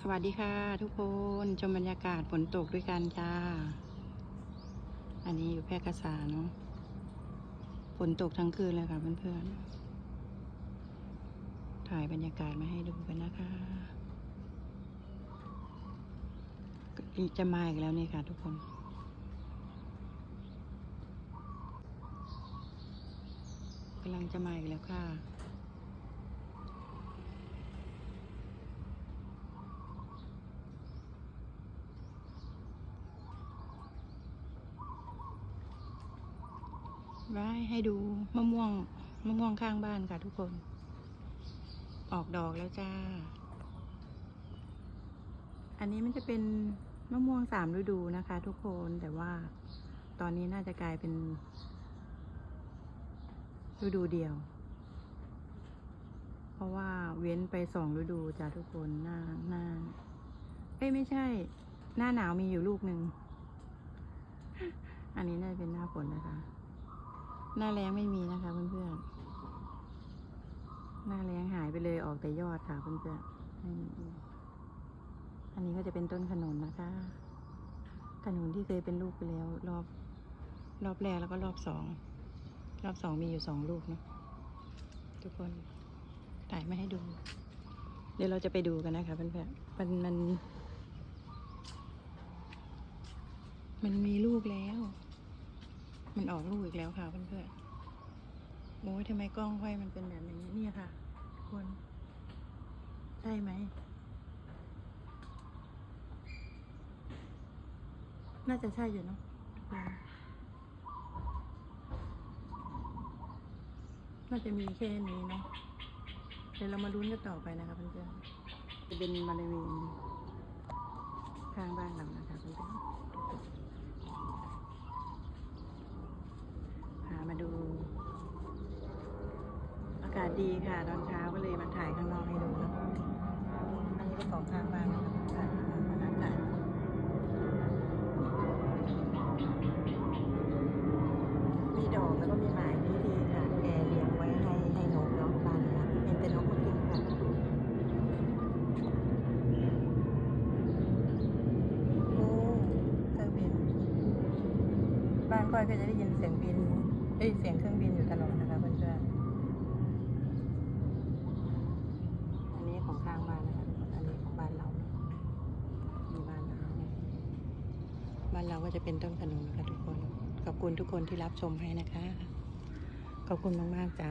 สวัสดีค่ะ ทุกคนชมบรรยากาศฝนตกด้วยกันจ้า อันนี้อยู่แพร่กษาเนาะฝนตกทั้งคืนเลยค่ะเพื่อนๆ ถ่ายบรรยากาศมาให้ดูกันนะคะจะมาอีกแล้วนี่ค่ะทุกคนกำลังจะมาอีกแล้วค่ะ ไว้ให้ดูมะม่วงมะม่วงข้างบ้านค่ะทุกคน ออกดอกแล้วจ้า อันนี้มันจะเป็นมะม่วงสามฤดูนะคะ ทุกคนแต่ว่าตอนนี้น่าจะกลายเป็นฤดูเดียว เพราะว่าเว้นไปสองฤดูจ้ะทุกคนหน้าหน้าเอ้ยไม่ใช่ หน้าหนาวมีอยู่ลูกหนึ่ง อันนี้น่าจะเป็นหน้าฝนนะคะ หน้าแรงไม่มีนะคะเพื่อนๆ หน้าแรงหายไปเลยออกแต่ยอดค่ะเพื่อนๆ อันนี้ก็จะเป็นต้นขนุนนะคะ ขนุนที่เคยเป็นลูกไปแล้ว รอบรอบแรกแล้วก็รอบสอง รอบสองมีอยู่สองลูกเนาะทุกคนถ่ายไม่ให้ดู เดี๋ยวเราจะไปดูกันนะคะเพื่อนๆ มันมัน มันมีลูกแล้ว มันออกลูกอีกแล้วค่ะเพื่อนๆโอ้ยทำไมกล้องห้อยมันเป็นแบบนี้เนี่ยค่ะ คนใช่ไหม น่าจะใช่อยู่เนาะน่าจะมีแค่นี้เนาะเดี๋ยวเรามาลุ้นกันต่อไปนะคะเพื่อนๆจะเป็นบริเวณข้างบ้านเรานะคะเพื่อนๆ พา มาดู อากาศดีค่ะตอนเช้าก็เลยมาถ่ายข้างนอกให้ดูนะอันนี้เป็นของข้างบ้านนะคะอากาศมีดอกแล้วก็มีหมายที่ดีค่ะแกเลี้ยงไว้ให้ให้นกเนาะบ้านเนี่ยเป็นแต่นกมากินค่ะโอ้เครื่องบิน บ้านก้อยก็จะได้ยินเสียงบิน เอ้ยเสียงเครื่องบินอยู่ตลอดนะคะเพื่อนๆอันนี้ของข้างบ้านนะคะ อันนี้ของบ้านเรามีบ้านเราบ้านเราก็จะเป็นต้นขนุนค่ะทุกคน ขอบคุณทุกคนที่รับชมให้นะคะ ขอบคุณมากๆจ้า